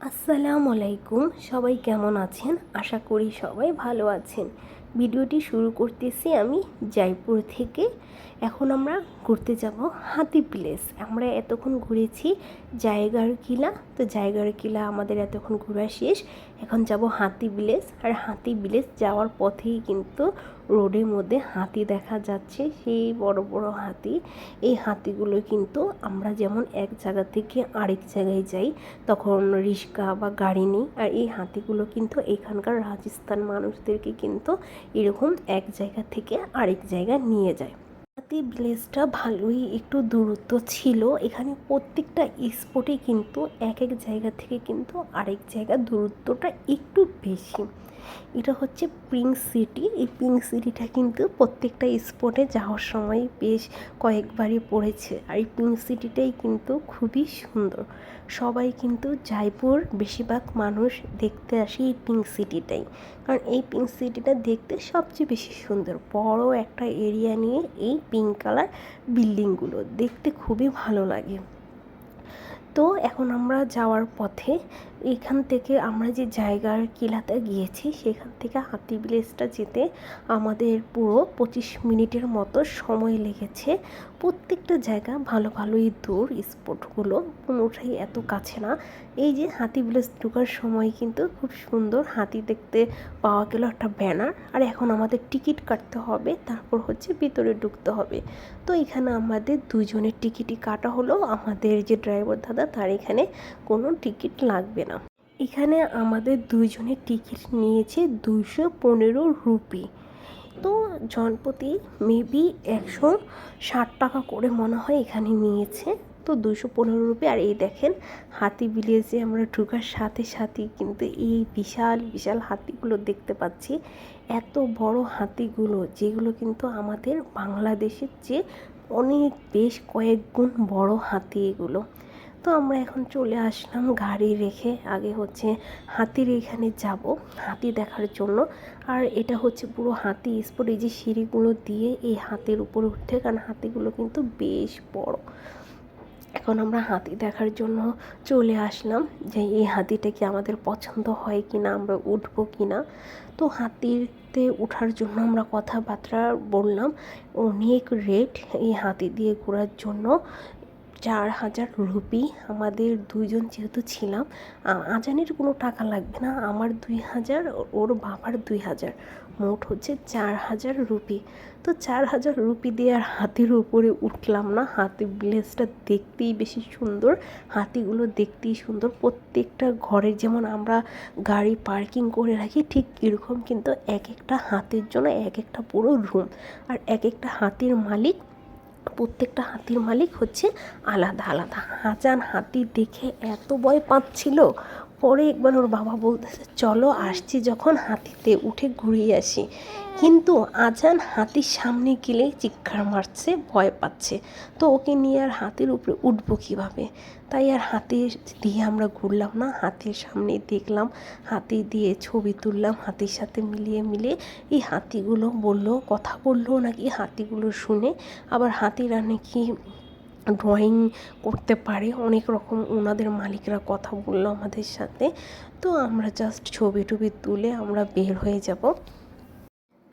আসসালামু আলাইকুম। সবাই কেমন আছেন? আশা করি সবাই ভালো আছেন। ভিডিওটি শুরু করতেছি আমি জয়পুর থেকে। এখন আমরা ঘুরতে যাব হাতি প্লেস। আমরা এতক্ষণ ঘুরেছি জায়গার কিলা, তো জায়গার কিলা আমাদের এতক্ষণ ঘোরা শেষ। এখন যাব হাতি ভিলেজ আর হাতি ভিলেজ যাওয়ার পথেই কিন্তু রোডের মধ্যে হাতি দেখা যাচ্ছে, সেই বড় বড় হাতি। এই হাতিগুলো কিন্তু আমরা যেমন এক জায়গা থেকে আরেক জায়গায় যাই, তখন রিক্সা বা গাড়ি নেই, আর এই হাতিগুলো কিন্তু এখানকার রাজস্থান মানুষদেরকে কিন্তু এরকম এক জায়গা থেকে আরেক জায়গায় নিয়ে যায়। হাতি ভিলেজটা ভালোই একটু দূরত্ব ছিল। এখানে প্রত্যেকটা স্পটে কিন্তু এক এক জায়গা থেকে কিন্তু আরেক জায়গার দূরত্বটা একটু বেশি। এটা হচ্ছে পিঙ্ক সিটি এই পিঙ্ক সিটিটা কিন্তু প্রত্যেকটা স্পটে যাওয়ার সময় বেশ কয়েকবারই পড়েছে। আর এই পিঙ্ক সিটিটাই কিন্তু খুবই সুন্দর। সবাই কিন্তু জয়পুর বেশিরভাগ মানুষ দেখতে আসে এই পিঙ্ক সিটিটাই কারণ এই পিঙ্ক সিটিটা দেখতে সবচেয়ে বেশি সুন্দর। বড় একটা এরিয়া নিয়ে এই পিঙ্ক কালার বিল্ডিংগুলো। দেখতে খুবই ভালো লাগে। তো এখন আমরা যাওয়ার পথে এখান থেকে আমরা যে জায়গার কিলাতে গিয়েছি, সেখান থেকে হাতি ভিলেজটা যেতে আমাদের পুরো পঁচিশ মিনিটের মতো সময় লেগেছে। প্রত্যেকটা জায়গা ভালো ভালোই দূর, স্পটগুলো কোনোটাই এত কাছে না। এই যে হাতি ভিলেজ ঢোকার সময় কিন্তু খুব সুন্দর হাতি দেখতে পাওয়া গেল একটা ব্যানার আর এখন আমাদের টিকিট কাটতে হবে, তারপর হচ্ছে ভিতরে ঢুকতে হবে। তো এখানে আমাদের দুজনের টিকিটই কাটা হলো, আমাদের যে ড্রাইভার দাদা তার এখানে কোনো টিকিট লাগবে না। এখানে আমাদের দুইজনের টিকিট নিয়েছে দুশো পনেরো রুপি। তো জনপ্রতি মেবি একশো ষাট টাকা করে মনে হয় এখানে নিয়েছে। তো দুশো পনেরো রুপি, আর এই দেখেন হাতি ভিলেজে আমরা ঢুকার সাথে সাথে কিন্তু এই বিশাল বিশাল হাতিগুলো দেখতে পাচ্ছি। এত বড় হাতিগুলো, যেগুলো কিন্তু আমাদের বাংলাদেশের চেয়ে অনেক বেশ কয়েক গুণ বড় হাতি এগুলো। তো আমরা এখন চলে আসলাম গাড়ি রেখে। আগে হচ্ছে হাতির এখানে যাব, হাতি দেখার জন্য। আর এটা হচ্ছে পুরো হাতি, স্পট, এই যে সিঁড়িগুলো দিয়ে এই হাতির উপরে উঠতে, কারণ হাতিগুলো কিন্তু বেশ বড়। এখন আমরা হাতি দেখার জন্য চলে আসলাম যে এই হাতিটা কি আমাদের পছন্দ হয় কি না আমরা উঠবো কি না তো হাতিতে ওঠার জন্য আমরা কথাবার্তা বললাম, অনেক রেট এই হাতি দিয়ে ঘোরার জন্য। চার হাজার রুপি। আমাদের দুইজন যেহেতু ছিলাম আজানের কোনো টাকা লাগবে না, আমার দুই হাজার, ওর বাবার দুই হাজার। মোট হচ্ছে চার হাজার রুপি। তো চার হাজার রুপি দিয়ে আর হাতির উপরে উঠলাম না। হাতি ভিলেজটা দেখতেই বেশি সুন্দর, হাতিগুলো দেখতেই সুন্দর। প্রত্যেকটা ঘরে যেমন আমরা গাড়ি পার্কিং করে রাখি, ঠিক এরকম কিন্তু এক একটা হাতির জন্য এক একটা পুরো রুম। আর এক একটা হাতির মালিক প্রত্যেকটা হাতির মালিক হচ্ছে আলাদা আলাদা। হাজান হাতি দেখে এত ভয় পাচ্ছিল। পরে একবার ওর বাবা বলতেছে, চলো আসছি যখন হাতিতে, উঠে ঘুরিয়ে আসি। কিন্তু আজান হাতির সামনে গেলেই চিৎকার মারছে, ভয় পাচ্ছে। তো ওকে নিয়ে আর হাতির উপরে উঠবো কীভাবে? তাই আর হাতি দিয়ে আমরা ঘুরলাম না। হাতির সামনে দেখলাম, হাতি দিয়ে ছবি তুললাম, হাতির সাথে মিলিয়ে মিলিয়ে এই হাতিগুলো বলল, কথা বলল নাকি হাতিগুলো শুনে। আবার হাতিরা নাকি ড্রয়িং করতে পারে। অনেক রকম ওনাদের মালিকরা কথা বলল আমাদের সাথে। তো আমরা জাস্ট ছবি টবি তুলে আমরা বের হয়ে যাব।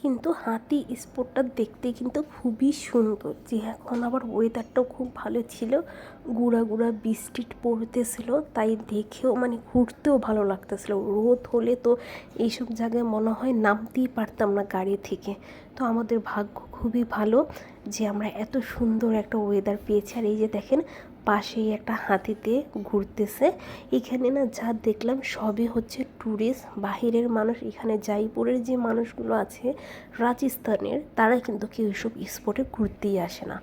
কিন্তু হাতি স্পটটা দেখতে কিন্তু খুবই সুন্দর। যে এখন আবার ওয়েদারটাও খুব ভালো ছিল, গুঁড়া গুঁড়া বৃষ্টি পড়তেছিল, তাই দেখেও মানে ঘুরতেও ভালো লাগতেছিল। রোদ হলে তো এইসব জায়গায় মনে হয় নামতেই পারতাম না গাড়ি থেকে। তো আমাদের ভাগ্য খুবই ভালো যে আমরা এত সুন্দর একটা ওয়েদার পেয়েছি। আর এই যে দেখেন পাশেই একটা হাতিতে ঘুরতেছে। এখানে না যা দেখলাম সবই হচ্ছে ট্যুরিস্ট বাহিরের মানুষ। এখানে জয়পুরের যে মানুষগুলো আছে, রাজস্থানের তারা কিন্তু কেউ এইসব স্পটে ঘুরতেই আসে না।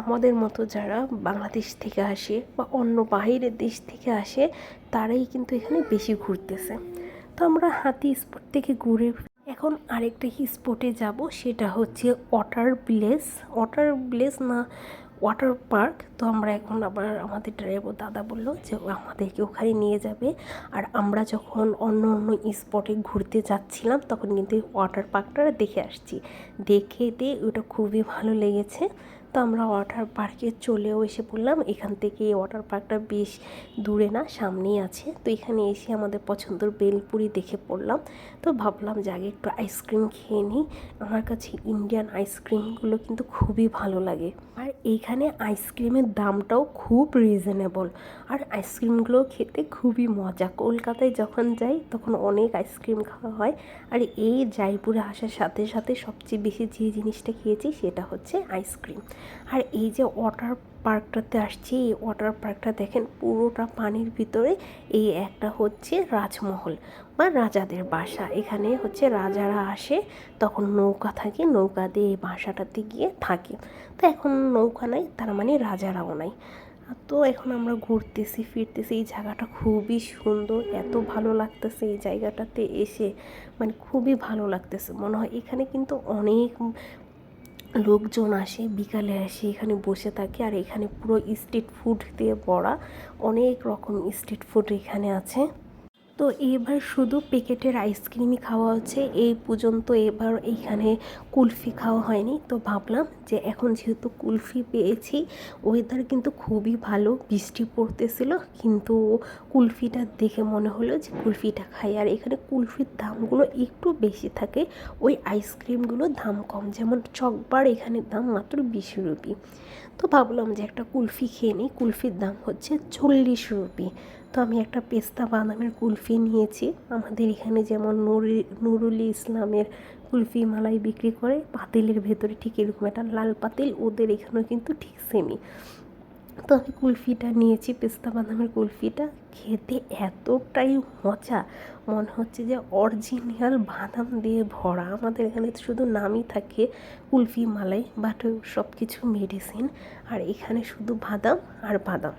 আমাদের মতো যারা বাংলাদেশ থেকে আসে বা অন্য বাহিরের দেশ থেকে আসে, তারাই কিন্তু এখানে বেশি ঘুরতেছে। তো আমরা হাতি স্পট থেকে ঘুরে এখন আরেকটা স্পটে যাব, সেটা হচ্ছে ওয়াটার প্লেস ওয়াটার প্লেস না ওয়াটার পার্ক তো আমরা এখন আবার আমাদের ড্রাইভার দাদা বলল যে আমাদেরকে ওখানে নিয়ে যাবে। আর আমরা যখন অন্য অন্য স্পটে ঘুরতে যাচ্ছিলাম, তখন কিন্তু ওয়াটার পার্কটা দেখে আসছি। দেখে দিয়ে ওটা খুবই ভালো লেগেছে। তো আমরা ওয়াটার পার্কে চলেও এসে পড়লাম। এখান থেকে এই ওয়াটার পার্কটা বেশ দূরে না, সামনেই আছে। তো এখানে এসে আমাদের পছন্দের বেলপুরি দেখে পড়লাম। তো ভাবলাম যে আগে একটু আইসক্রিম খেয়ে নিই। আমার কাছে ইন্ডিয়ান আইসক্রিমগুলো কিন্তু খুবই ভালো লাগে। আর এইখানে আইসক্রিমের দামটাও খুব রিজনেবল আর আইসক্রিমগুলো খেতে খুবই মজা। কলকাতায় যখন যাই, তখন অনেক আইসক্রিম খাওয়া হয়। আর এই জয়পুরে আসার সাথে সাথে সবচেয়ে বেশি যে জিনিসটা খেয়েছি, সেটা হচ্ছে আইসক্রিম আর এই যে ওয়াটার পার্কটাতে আসছি, এই ওয়াটার পার্কটা দেখেন পুরোটা পানির ভিতরে, এই একটা হচ্ছে রাজমহল বা রাজাদের বাসা। এখানে হচ্ছে রাজারা আসে, তখন নৌকা থাকে, নৌকা দিয়ে এই বাসাটাতে গিয়ে থাকে। তো এখন নৌকা নাই, তার মানে রাজারাও নাই। তো এখন আমরা ঘুরতেছি, ফিরতেছি, এই জায়গাটা খুবই সুন্দর, এত ভালো লাগতেছে এই জায়গাটাতে এসে। মানে খুবই ভালো লাগতেছে, মনে হয় এখানে কিন্তু অনেক লোকজন আসে, বিকালে আসে, এখানে বসে থাকে আর এখানে পুরো স্ট্রিট ফুড দিয়ে ভরা। অনেক রকম স্ট্রিট ফুড এখানে আছে। তো এবার শুধু প্যাকেটের আইসক্রিমই খাওয়া হচ্ছে। এই পর্যন্ত এবার এইখানে কুলফি খাওয়া হয়নি। তো ভাবলাম যে এখন যেহেতু কুলফি পেয়েছি ওয়েদার কিন্তু খুবই ভালো, বৃষ্টি পড়তেছিল, কিন্তু কুলফিটা দেখে মনে হলো যে কুলফিটা খাই। আর এখানে কুলফির দামগুলো একটু বেশি থাকে, ওই আইসক্রিমগুলোর দাম কম। যেমন চকবার এখানে দাম মাত্র বিশ রুপি। তো ভাবলাম যে একটা কুলফি খেয়ে নিই। কুলফির দাম হচ্ছে চল্লিশ রুপি। তো আমি একটা পেস্তা বাদামের কুলফি নিয়েছি। আমাদের এখানে যেমন নুরি, নুরুলি ইসলামের কুলফি মালাই বিক্রি করে, পাতিলের ভেতরে ঠিক এরকম একটা লাল পাতিল, ওদের এখানেও কিন্তু ঠিক সেমই তো আমি কুলফিটা নিয়েছি, পেস্তা বাদামের কুলফিটা। খেতে এতটাই মজা, মনে হচ্ছে যে অরিজিনাল বাদাম দিয়ে ভরা। আমাদের এখানে তো শুধু নামই থাকে কুলফি মালাই বাট সব কিছু মেডিসিন আর এখানে শুধু বাদাম আর বাদাম।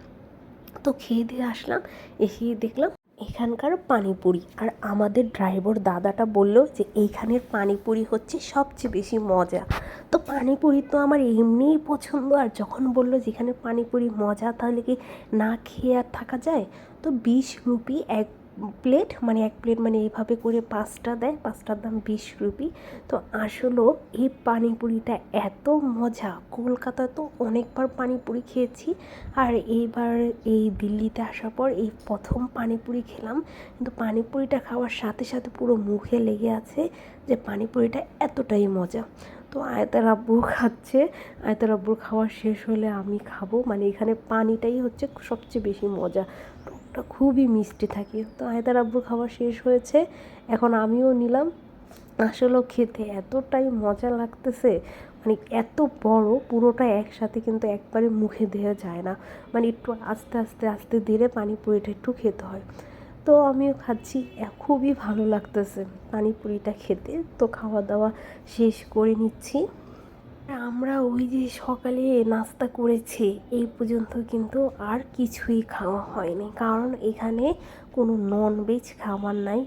তো খেয়ে দিয়ে আসলাম, এসে দেখলাম এখানকার পানিপুরি। আর আমাদের ড্রাইভার দাদাটা বলল যে, এইখানের পানিপুরি হচ্ছে সবচেয়ে বেশি মজা। তো পানিপুরি তো আমার এমনিই পছন্দ। আর যখন বলল যেখানে পানিপুরি মজা, তাহলে কি না খেয়ে আর থাকা যায়? তো বিশ রুপি এক প্লেট মানে এক প্লেট মানে এইভাবে করে পাঁচটা দেয়, পাঁচটার দাম বিশ রুপি। তো আসলেও এই পানিপুরিটা এত মজা কলকাতা তো অনেকবার পানিপুরি খেয়েছি। আর এইবার এই দিল্লিতে আসার পর এই প্রথম পানিপুরি খেলাম। কিন্তু পানিপুরিটা খাওয়ার সাথে সাথে পুরো মুখে লেগে আছে যে পানিপুরিটা এতটাই মজা। তো আয়তার আব্বু খাচ্ছে, আয়তার আব্বুর খাওয়া শেষ হলে আমি খাব। মানে এখানে পানিটাই হচ্ছে সবচেয়ে বেশি মজা। টকটা খুবই মিষ্টি থাকে। তো আয়তার আব্বুর খাওয়া শেষ হয়েছে, এখন আমিও নিলাম। আসলেও খেতে এতটাই মজা লাগতেছে মানে এত বড়, পুরোটা একসাথে কিন্তু একবারে মুখে দেওয়া যায় না। মানে একটু আস্তে আস্তে আস্তে ধীরে পানিপুরিটা একটু খেতে হয়। তো আমিও খাচ্ছি খুবই ভালো লাগতেছে পানিপুরিটা খেতে। তো খাওয়া দাওয়া শেষ করে নিচ্ছি। আমরা ওই যে সকালে নাস্তা করেছি, এই পর্যন্ত কিন্তু আর কিছুই খাওয়া হয়নি। কারণ এখানে কোনো নন ভেজ খাবার নাই,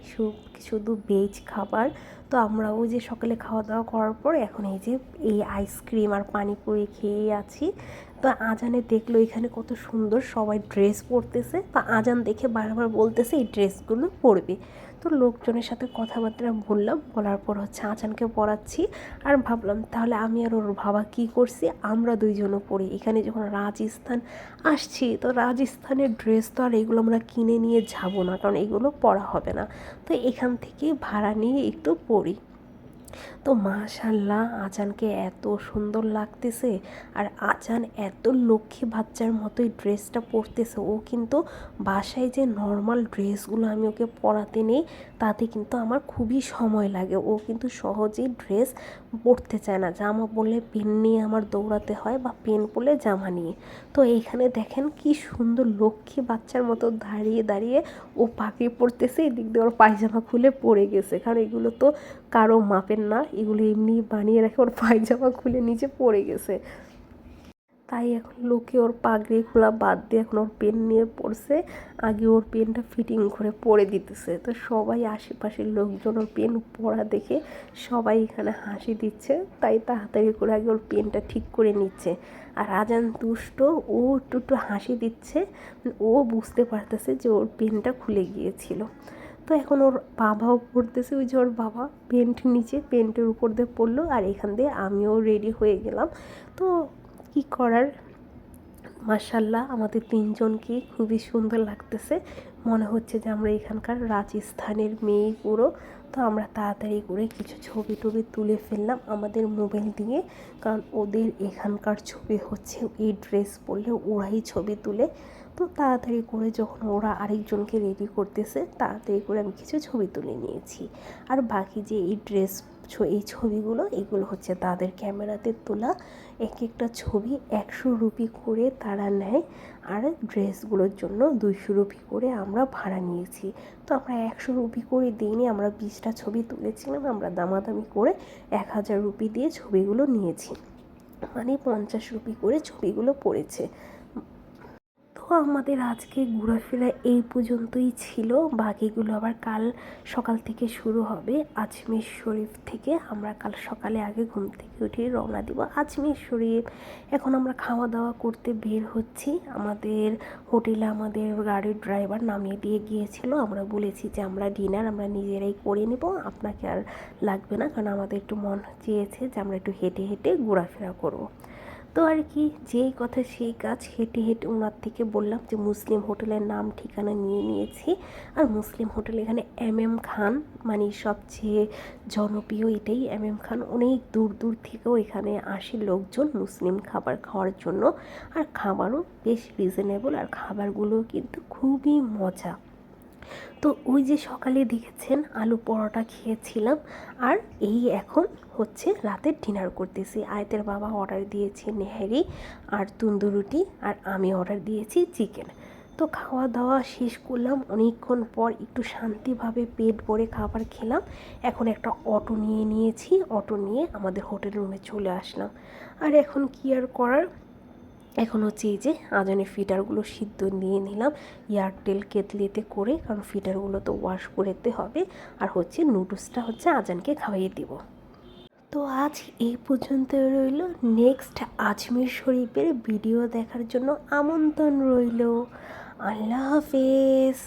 শুধু ভেজ খাবার। তো আমরা ওই যে সকালে খাওয়া দাওয়া করার পর এখন এই যে এই আইসক্রিম আর পানিপুরি খেয়ে আছি। তো আজানে দেখল এখানে কত সুন্দর সবাই ড্রেস পরতেছে তো আজান দেখে বারবার বলতেছে এই ড্রেসগুলো পরবে। তো লোকজনের সাথে কথাবার্তা বললাম, বলার পর হচ্ছে আজানকে পড়াচ্ছি। আর ভাবলাম, তাহলে আমি আর ওর বাবা কী করছি? আমরা দুইজনও পড়ি। এখানে যখন রাজস্থান আসছি, তো রাজস্থানের ড্রেস তো আর এগুলো আমরা কিনে নিয়ে যাব না, কারণ এগুলো পড়া হবে না। তো এখান থেকে ভাড়া নিয়ে একটু পড়ি। তো মাশাল্লাহ আজানকে এত সুন্দর লাগতেছে আর আজান এত লক্ষ্মী বাচ্চার মতোই ড্রেসটা পরতেছে। ও কিন্তু বাসায় যে নর্মাল ড্রেসগুলো আমি ওকে পরাতে নেই, তাতে কিন্তু আমার খুবই সময় লাগে। ও কিন্তু সহজেই ড্রেস পরতে চায় না। জামা পরলে পেন নিয়ে আমার দৌড়াতে হয় বা পেন পরলে জামা নিয়ে। তো এইখানে দেখেন কি সুন্দর লক্ষ্মী বাচ্চার মতো দাঁড়িয়ে দাঁড়িয়ে ও পাখি পড়তেছে। এদিক দিয়ে ওর পায়জামা খুলে পড়ে গেছে। কারণ এগুলো তো কারও মাপের না। এগুলো এমনি বানিয়ে রাখে ওর পায়জামা খুলে নিচে পড়ে গেছে। তাই এখন লোকে ওর পাগড়ি খোলা বাদ দিয়ে এখন ওর পেন নিয়ে পড়ছে। আগে ওর পেনটা ফিটিং করে পরে দিতেছে। তো সবাই আশেপাশের লোকজন ওর পেন পড়া দেখে সবাই এখানে হাসি দিচ্ছে। তাই তাড়াতাড়ি করে আগে ওর পেনটা ঠিক করে নিচ্ছে। আর আজান দুষ্ট, ও একটু একটু হাসি দিচ্ছে। ও বুঝতে পারতেছে যে ওর পেনটা খুলে গিয়েছিল। তো এখন ওর বাবাও পড়তেছে, ওই যে ওর বাবা। পেন্ট নিচে, পেন্টের উপর দিয়ে পড়ল। আর এখান দিয়ে আমিও রেডি হয়ে গেলাম। তো কি করার? মার্শাল্লাহ আমাদের তিনজনকে খুবই সুন্দর লাগতেছে। মনে হচ্ছে যে আমরা এখানকার রাজস্থানের মেয়ে পুরো। তো আমরা তাড়াতাড়ি করে কিছু ছবি টবি তুলে ফেললাম আমাদের মোবাইল দিয়ে। কারণ ওদের এখানকার ছবি হচ্ছে এই ড্রেস পরলে ওরাই ছবি তুলে। তো তাড়াতাড়ি করে যখন ওরা আরেকজনকে রেডি করতেছে, তাড়াতাড়ি করে আমি কিছু ছবি তুলে নিয়েছি। আর বাকি যে এই ড্রেস এই ছবিগুলো, এগুলো হচ্ছে তাদের ক্যামেরাতে তোলা। এক একটা ছবি একশো রুপি করে তারা নেয় আর ড্রেসগুলোর জন্য দুইশো রুপি করে আমরা ভাড়া নিয়েছি। তো আমরা একশো রুপি করে দিইনি, আমরা বিশটা ছবি তুলেছিলাম, আমরা দামাদামি করে এক হাজার রুপি দিয়ে ছবিগুলো নিয়েছি। মানে পঞ্চাশ রুপি করে ছবিগুলো পড়েছে। তো আমাদের আজকে ঘোরাফেরা এই পর্যন্তই ছিল। বাকিগুলো আবার কাল সকাল থেকে শুরু হবে। আজমির শরীফ থেকে আমরা কাল সকালে আগে ঘুম থেকে উঠে রওনা দিব আজমির শরীফ। এখন আমরা খাওয়া দাওয়া করতে বের হচ্ছি। আমাদের হোটেলে আমাদের গাড়ির ড্রাইভার নামিয়ে দিয়ে গিয়েছিল। আমরা বলেছি যে আমরা ডিনার আমরা নিজেরাই করে নেব। আপনাকে আর লাগবে না কারণ আমাদের একটু মন চেয়েছে যে আমরা একটু হেঁটে হেঁটে ঘোরাফেরা করব। তো আর কি, যেই কথা সেই কাজ হেঁটে হেঁটে ওনার থেকে বললাম যে মুসলিম হোটেলের নাম ঠিকানা নিয়ে নিয়েছি। আর মুসলিম হোটেল এখানে এম এম খান মানে সবচেয়ে জনপ্রিয় এটাই এম এম খান। অনেক দূর দূর থেকেও এখানে আসে লোকজন মুসলিম খাবার খাওয়ার জন্য। আর খাবারও বেশ রিজনেবল আর খাবারগুলো কিন্তু খুবই মজা। তো ওই যে সকালে দেখেছেন আলু পরোটা খেয়েছিলাম আর এই এখন হচ্ছে রাতের ডিনার করতেছি। আয়তের বাবা অর্ডার দিয়েছে নেহারি আর তন্দুরুটি আর আমি অর্ডার দিয়েছি চিকেন তো খাওয়া দাওয়া শেষ করলাম। অনেকক্ষণ পর একটু শান্তিভাবে পেট ভরে খাবার খেলাম। এখন একটা অটো নিয়ে নিয়েছি। অটো নিয়ে আমাদের হোটেল রুমে চলে আসলাম। আর এখন কি আর করার? এখন হচ্ছে এই যে আজানের ফিটারগুলো সিদ্ধ নিয়ে নিলাম এয়ারটেল কেতলিতে করে, কারণ ফিটারগুলো তো ওয়াশ করেতে হবে। আর হচ্ছে নুডলসটা হচ্ছে আজানকে খাওয়াইয়ে দিব। তো আজ এই পর্যন্ত রইল। নেক্সট আজমির শরীফের ভিডিও দেখার জন্য আমন্ত্রণ রইল। আল্লাহ হাফেজ।